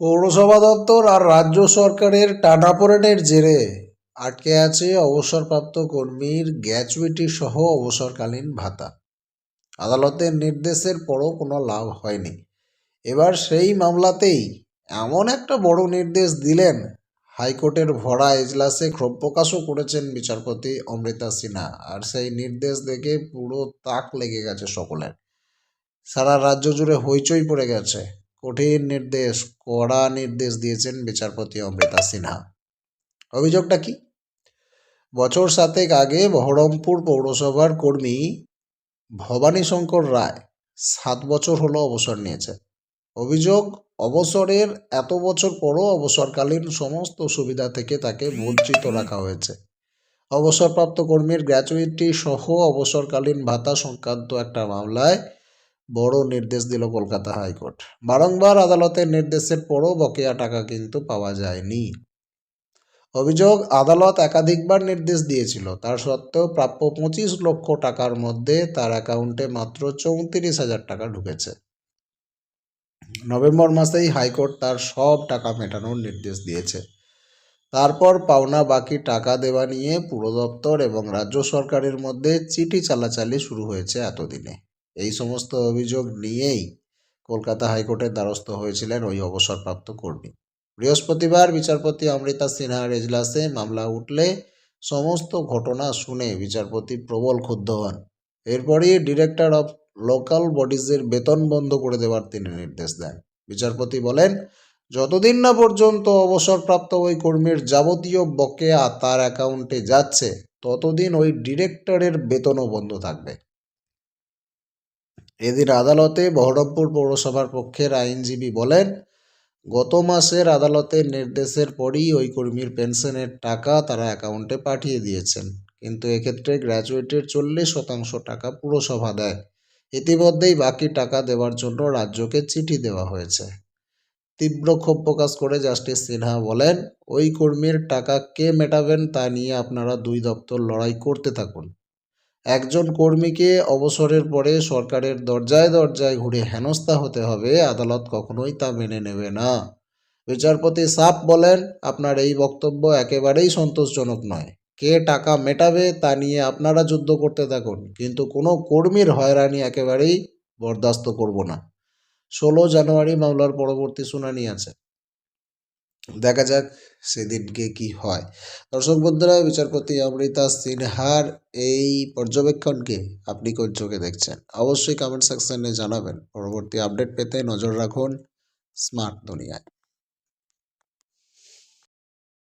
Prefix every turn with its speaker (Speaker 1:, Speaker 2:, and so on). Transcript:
Speaker 1: পৌরসভা দপ্তর আর রাজ্য সরকারের টানাপোড়েনের জেরে আটকে আছে অবসরপ্রাপ্ত কর্মীর গ্র্যাচুইটি সহ অবসরকালীন ভাতা। আদালতের নির্দেশের পরও কোনো লাভ হয়নি। এবার সেই মামলাতেই এমন একটা বড় নির্দেশ দিলেন হাইকোর্টের ভরা এজলাসে ক্ষোভ প্রকাশও করেছেন বিচারপতি অমৃতা সিনহা, আর সেই নির্দেশ দেখে পুরো তাক লেগে গেছে সকলের। সারা রাজ্য জুড়ে হইচই পড়ে গেছে। কঠিন নির্দেশ, কড়া নির্দেশ দিয়েছেন বিচারপতি অমৃতা সিনহা। অভিযোগটা কি? বছর সাতেক আগে বহরমপুর পৌরসভার কর্মী ভবানী শঙ্কর রায় সাত বছর হলো অবসর নিয়েছে অভিযোগ, অবসরের এত বছর পরও অবসরকালীন সমস্ত সুবিধা থেকে তাকে বঞ্চিত রাখা হয়েছে। অবসরপ্রাপ্ত কর্মীর গ্র্যাচুইটি সহ অবসরকালীন ভাতা সংক্রান্ত একটা মামলায় বড় নির্দেশ দিল কলকাতা হাইকোর্ট। বারংবার আদালতের নির্দেশের পরও বকেয়া টাকা কিন্তু পাওয়া যায়নি। অভিযোগ, আদালত একাধিকবার নির্দেশ দিয়েছিল। তার সত্ত্বেও প্রাপ্য পঁচিশ লক্ষ টাকার মধ্যে তার অ্যাকাউন্টে মাত্র চৌত্রিশ হাজার টাকা ঢুকেছে। নভেম্বর মাসেই হাইকোর্ট তার সব টাকা মেটানোর নির্দেশ দিয়েছে। তারপর পাওনা বাকি টাকা দেওয়া নিয়ে পুর দপ্তর এবং রাজ্য সরকারের মধ্যে চিঠি চালাচালি শুরু হয়েছে এতদিনে। এই সমস্ত অভিযোগ নিয়েই কলকাতা হাইকোর্টের দ্বারস্থ হয়েছিলেন ওই অবসরপ্রাপ্ত কর্মী। বৃহস্পতিবার বিচারপতি অমৃতা সিনহার এজলাসে মামলা উঠলে সমস্ত ঘটনা শুনে বিচারপতি প্রবল ক্ষুব্ধ হন। এরপরই ডিরেক্টর অফ লোকাল বডিজের বেতন বন্ধ করে দেওয়ার তিনি নির্দেশ দেন। বিচারপতি বলেন, যতদিন না পর্যন্ত অবসরপ্রাপ্ত ওই কর্মীর যাবতীয় বকেয়া তার অ্যাকাউন্টে যাচ্ছে, ততদিন ওই ডিরেক্টরের বেতনও বন্ধ থাকবে। এদিন আদালতে বহরমপুর পৌরসভার পক্ষের আইনজীবী বলেন, গত মাসের আদালতের নির্দেশের পরই ওই কর্মীর পেনশনের টাকা তারা অ্যাকাউন্টে পাঠিয়ে দিয়েছেন। কিন্তু এক্ষেত্রে গ্র্যাজুয়েটের চল্লিশ শতাংশ টাকা পুরসভা দেয়। ইতিমধ্যেই বাকি টাকা দেওয়ার জন্য রাজ্যকে চিঠি দেওয়া হয়েছে। তীব্র ক্ষোভ প্রকাশ করে জাস্টিস সিনহা বলেন, ওই কর্মীর টাকা কে মেটাবেন তা নিয়ে আপনারা দুই দপ্তর লড়াই করতে থাকুন। একজন কর্মীকে অবসরের পরে সরকারের দরজায় দরজায় ঘুরে হেনস্থা হতে হবে, আদালত কখনোই তা মেনে নেবে না। বিচারপতি সাপ বলেন, আপনার এই বক্তব্য একেবারেই সন্তোষজনক নয়। কে টাকা মেটাবে তা নিয়ে আপনারা যুদ্ধ করতে থাকুন, কিন্তু কোনো কর্মীর হয়রানি একেবারেই বরদাস্ত করব না। ষোলো জানুয়ারি মামলার পরবর্তী শুনানি আছে। দেখা যাক সেদিনকে কি হয়। দর্শক বন্ধুরা, বিচারপতি অমৃতা সিনহার এই পর্যবেক্ষণকে আপনি কোন চোখে দেখছেন? অবশ্যই কমেন্ট সেকশনে জানাবেন। পরবর্তী আপডেট পেতে নজর রাখুন স্মার্ট দুনিয়ায়